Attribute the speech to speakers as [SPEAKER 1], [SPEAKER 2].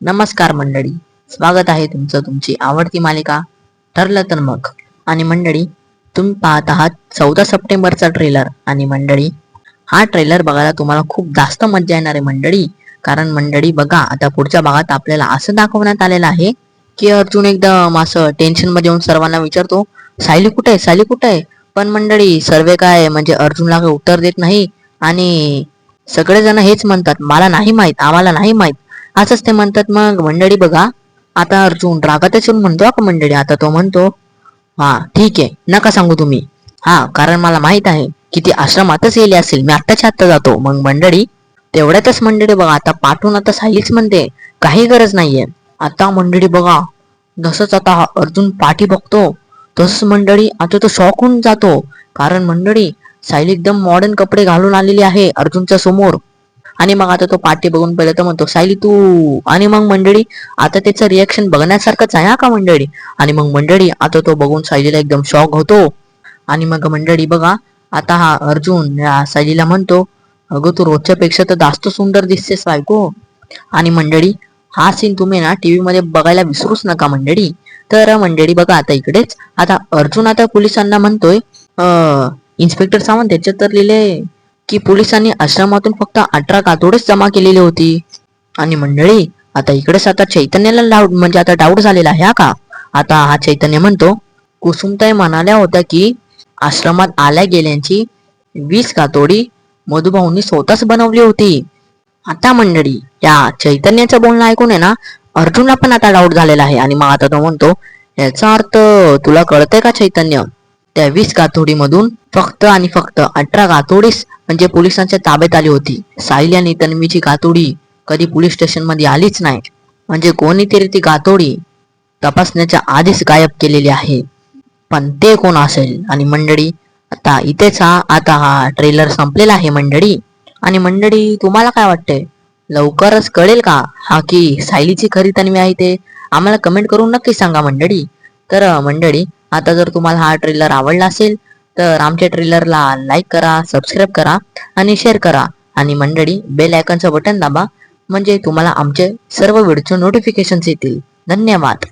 [SPEAKER 1] नमस्कार मंडळी. स्वागत आहे तुमचं तुमची आवडती मालिका ठरलं तर मग. आणि मंडळी तुम्ही पाहत आहात चौदा सप्टेंबरचा ट्रेलर आणि मंडळी हा ट्रेलर बघायला तुम्हाला खूप जास्त मजा येणार आहे मंडळी. कारण मंडळी बघा आता पुढच्या भागात आपल्याला असं दाखवण्यात आलेलं आहे की अर्जुन एकदम असं टेन्शनमध्ये येऊन सर्वांना विचारतो सायली कुठे आहे? सायली कुठे आहे? पण मंडळी सर्वे काय म्हणजे अर्जुनला काही उत्तर देत नाही. आणि सगळेजण हेच म्हणतात मला नाही माहीत आम्हाला नाही माहीत. असंच ते म्हणतात मग मंडळी बघा आता अर्जुन रागातच येऊन म्हणतो का मंडळी आता तो म्हणतो हा ठीक आहे नका सांगू तुम्ही. हा कारण मला माहीत आहे की ती आश्रमातच गेली असेल मी आत्ताच्या आत्ता जातो. मग मंडळी तेवढ्यातच मंडळी बघा आता पाठवून आता सायलीच म्हणते काही गरज नाहीये. आता मंडळी बघा जसंच आता अर्जुन पाठी बघतो तसंच मंडळी आता तो शॉक होऊन जातो. कारण मंडळी सायली एकदम मॉडर्न कपडे घालून आलेली आहे अर्जुनच्या समोर. आणि मग आता तो पाठी बघून पहिले तर म्हणतो सायली तू. आणि मग मंडळी आता त्याचं रिएक्शन बघण्यासारखंच आहे हा का मंडळी? आणि मग मंडळी आता तो बघून सायलीला एकदम शॉक होतो. आणि मग मंडळी बघा आता हा अर्जुन या सायलीला म्हणतो अगं तू रोजच्या पेक्षा तर जास्त सुंदर दिसतेस बायको. आणि मंडळी हा सीन तुम्ही ना टीव्ही मध्ये बघायला विसरूच नका मंडळी. तर मंडळी बघा आता इकडेच आता अर्जुन आता पोलिसांना म्हणतोय इन्स्पेक्टर सावंत त्याच्यात तर लिहिले की पोलिसांनी आश्रमातून फक्त अठरा कातोडेच जमा केलेली होती. आणि मंडळी आता इकडेच आता चैतन्याला डाऊट म्हणजे आता डाऊट झालेला आहे का? आता हा चैतन्य म्हणतो कुसुमताई म्हणाल्या होत्या की आश्रमात आल्या गेल्यांची वीस कातोडी मधुभाऊंनी स्वतःच बनवली होती. आता मंडळी या चैतन्याचं बोलणं ऐकून आहे ना अर्जुनला पण आता डाऊट झालेला आहे. आणि मग आता तो म्हणतो याचा अर्थ तुला कळतंय का चैतन्य? त्या वीस कातोडीमधून फक्त आणि फक्त अठरा कातोडीच म्हणजे पोलिसांच्या ताब्यात आली होती. साहिल आणि तन्वीची कातोडी कधी पोलीस स्टेशनमध्ये आलीच नाही. म्हणजे कोणीतरी ती कातोडी तपासण्याच्या आधीच गायब केलेली आहे. पण ते कोण असेल? आणि मंडळी आता इथेच हा आता हा ट्रेलर संपलेला आहे मंडळी. आणि मंडळी तुम्हाला काय वाटतंय? लवकरच कळेल का हा की सायलीची खरी तन्वी आहे ते? आम्हाला कमेंट करून नक्की सांगा मंडळी. तर मंडळी आता जर तुम्हाला हा ट्रेलर आवडला असेल तर आमच्या ट्रेलरला लाईक करा सबस्क्राईब करा आणि शेअर करा. आणि मंडळी बेल आयकॉनचं बटन दाबा. म्हणजे तुम्हाला आमचे सर्व व्हिडिओचे नोटिफिकेशन्स येतील. धन्यवाद.